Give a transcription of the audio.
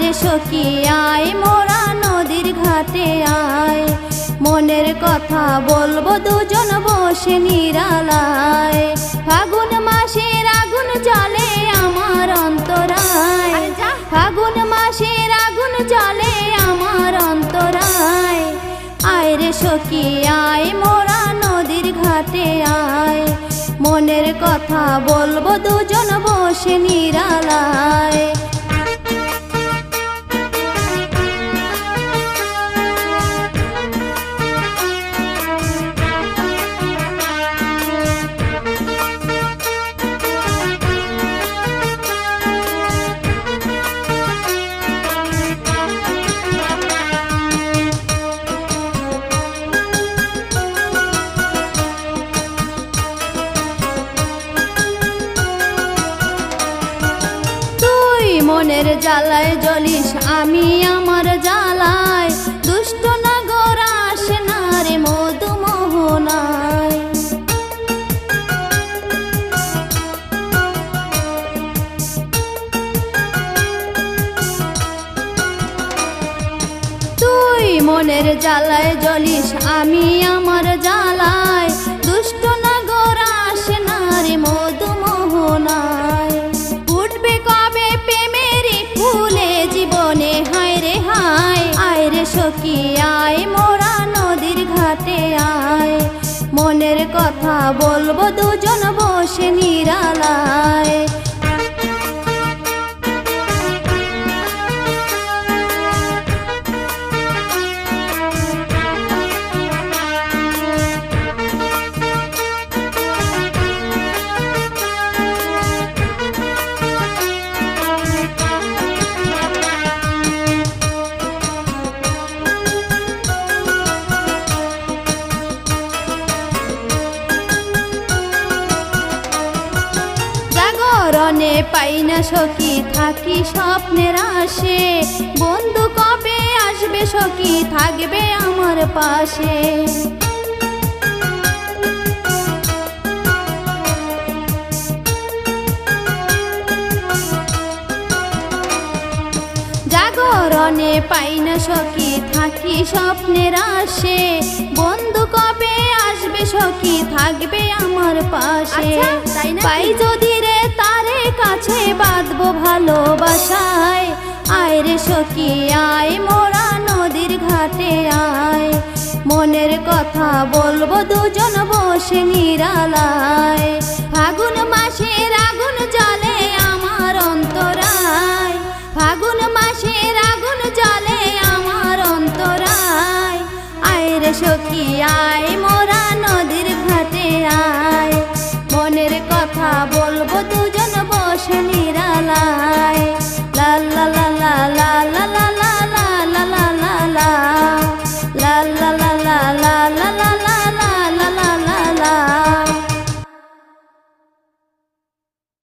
সখী আয় মোরা নদীর ঘাটে আয়। মনের কথা বলব দুজন বসে নিরালায়। ফাগুন মাসের আগুন জ্বলে আমার অন্তরায়। ফাগুন মাসের আগুন জ্বলে আমার অন্তরায়। আয় রে সখী আয় মোরা নদীর ঘাটে আয়। মনের কথা বলব দুজন বসে নিরালায়। মনের জ্বালায় জ্বলিস, আমি আমার জ্বালায়। দুষ্ট নগর আসে না রে মধু মোহনায় তুই মনের জ্বালায় জ্বলিস, আমি আমার জ্বালায়। দুষ্ট সখী আয় মোরা নদীর ঘাটে আয়। মনের কথা বলব দুজন বসে নিরালায়। জাগরণে পাই না সখী থাকি স্বপ্নের আসে বন্ধু কবে আসবে সখী থাকবে আমার পাশে। জাগরণে পাই না সখী থাকি স্বপ্নের আসে বন্ধু কবে আসবে সখী থাকবে আমার পাশে। আচ্ছা? পাই যদি কাছে বাঁধবো ভালোবাসায়। আয় রে সখী, আয় মোরা নদীর ঘাটে আয়। মনের কথা বলব দুজন বসে নিরালায়। ফাগুন মাসের আগুন জ্বলে আমার অন্তরায়। ফাগুন মাসের আগুন জ্বলে আমার অন্তরায়। আয় রে সখী, আয়